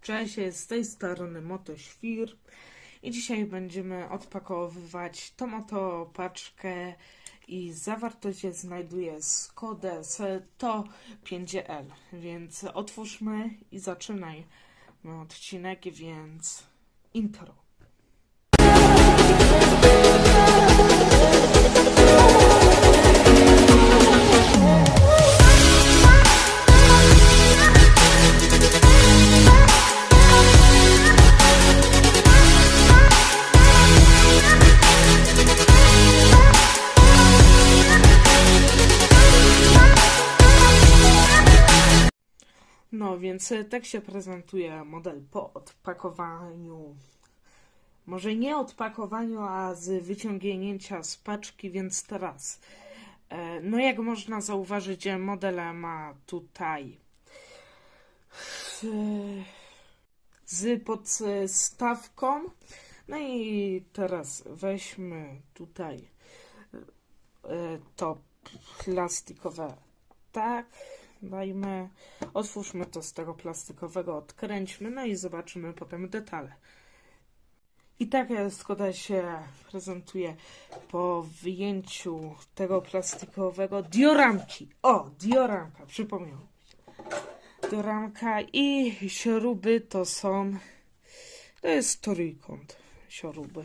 Cześć, z tej strony Motoświr i dzisiaj będziemy odpakowywać tą oto paczkę i zawartość znajduje z kodem to 5L, więc otwórzmy i zaczynaj odcinek, więc intro. No więc e, tak się prezentuje model po odpakowaniu. Może nie odpakowaniu, a z wyciągnięcia z paczki, więc teraz. e, No jak można zauważyć, e, model ma tutaj z podstawką. No i teraz weźmy tutaj to plastikowe tak, dajmy, otwórzmy to z tego plastikowego, odkręćmy, no i zobaczymy potem detale. I tak Skoda się prezentuje po wyjęciu tego plastikowego dioramki. O, dioramka, przypomniałem. Dioramka i śruby to są, to jest trójkąt śruby,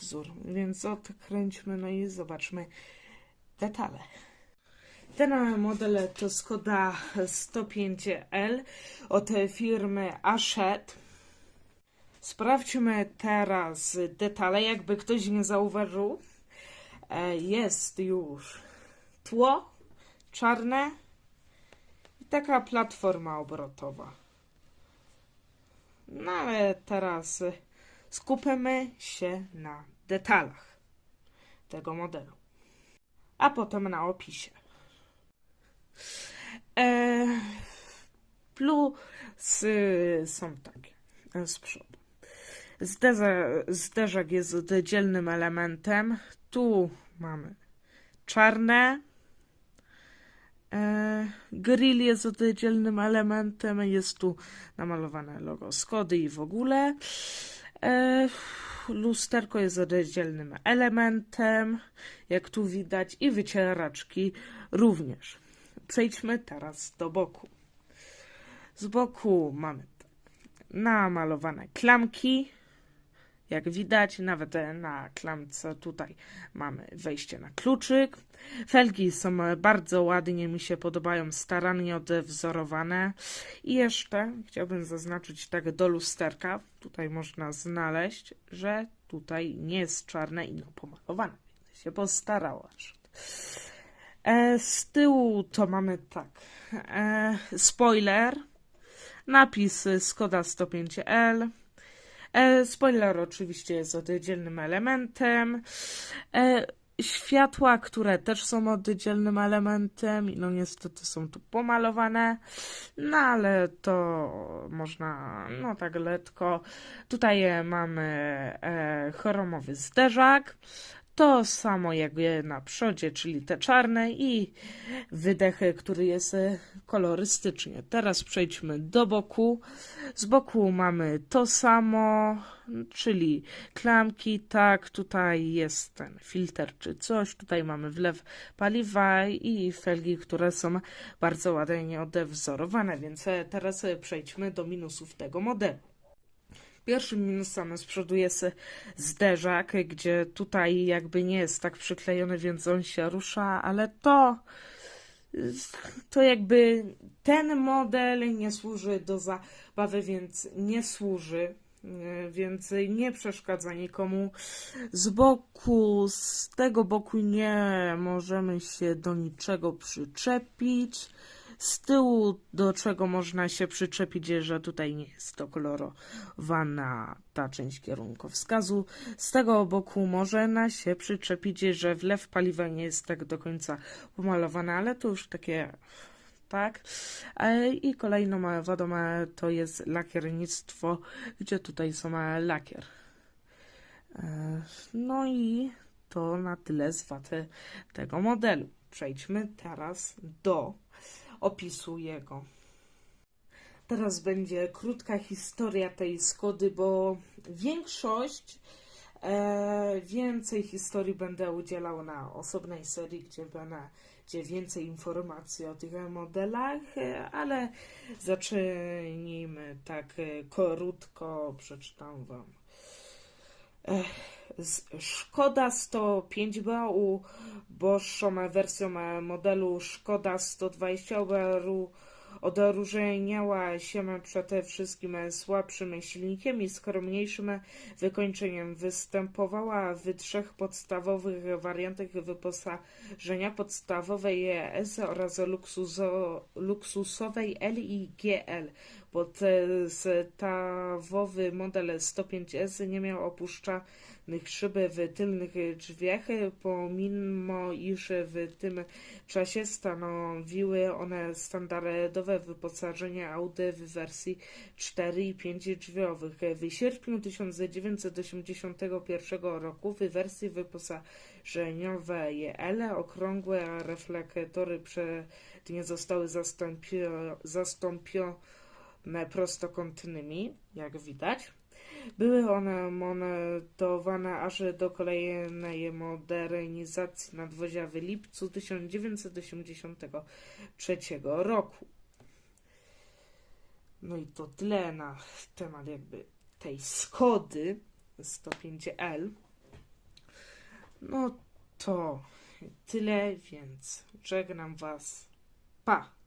wzór, więc odkręćmy, no i zobaczmy detale. Ten model to Skoda 105L od firmy Ashet. Sprawdźmy teraz detale, jakby ktoś nie zauważył. E, Jest już tło czarne i taka platforma obrotowa. No ale teraz skupimy się na detalach tego modelu, a potem na opisie. E, plusy są takie z przodu. Zderza, zderzak jest oddzielnym elementem. Tu mamy czarne. E, grill jest oddzielnym elementem. Jest tu namalowane logo Skody i w ogóle. E, lusterko jest oddzielnym elementem, jak tu widać, i wycieraczki również. Przejdźmy teraz do boku. Z boku mamy namalowane klamki. Jak widać, nawet na klamce tutaj mamy wejście na kluczyk. Felgi są bardzo ładnie, mi się podobają, starannie odwzorowane. I jeszcze chciałbym zaznaczyć tak do lusterka. Tutaj można znaleźć, że tutaj nie jest czarne i pomalowane. Więc się postarała. E, z tyłu to mamy tak. E, spoiler. Napis Skoda 105L. E, spoiler oczywiście jest oddzielnym elementem. Światła, które też są oddzielnym elementem, no niestety są tu pomalowane, no ale to można, no tak letko. Tutaj mamy chromowy zderzak, to samo jak na przodzie, czyli te czarne i wydechy, który jest e, kolorystycznie. Teraz przejdźmy do boku. Z boku mamy to samo, czyli klamki, tak, tutaj jest ten filtr czy coś, tutaj mamy wlew paliwa i felgi, które są bardzo ładnie odwzorowane, więc e, teraz e, przejdźmy do minusów tego modelu. Pierwszym minusem z przodu jest zderzak, gdzie tutaj jakby nie jest tak przyklejony, więc on się rusza, ale to to jakby ten model nie służy do zabawy, więc nie służy, więc nie przeszkadza nikomu. Z boku, z tego boku nie możemy się do niczego przyczepić. Z tyłu, do czego można się przyczepić, że tutaj nie jest to kolorowana ta część kierunkowskazu. Z tego boku można się przyczepić, że wlew paliwa nie jest tak do końca pomalowany, ale to już takie tak. E, I kolejną wadą e, to jest lakiernictwo, gdzie tutaj są e, lakier. No i to na tyle z wad tego modelu. Przejdźmy teraz do opisu jego. Teraz będzie krótka historia tej Skody, bo większość, e, więcej historii będę udzielał na osobnej serii, gdzie będzie więcej informacji o tych modelach, e, ale zacznijmy tak e, krótko, przeczytam Wam. Szkoda 105 była uboższą wersją modelu Szkoda 120 obaru- odróżniała się przede wszystkim słabszym silnikiem i skromniejszym wykończeniem. Występowała w trzech podstawowych wariantach wyposażenia podstawowej S oraz luksusowej L i GL. Podstawowy model 105S nie miał opuszczanych szyb w tylnych drzwiach, pomimo iż w tym czasie stanowiły one standardowe wyposażenie Audi w wersji 4 i 5 drzwiowych. W sierpniu 1981 roku w wersji wyposażeniowej L okrągłe reflektory przednie zostały zastąpio- zastąpione prostokątnymi, jak widać. Były one montowane aż do kolejnej modernizacji nadwozia w lipcu 1983 roku. No i to tyle na temat jakby tej Skody 105L. No to tyle, więc żegnam Was. Pa!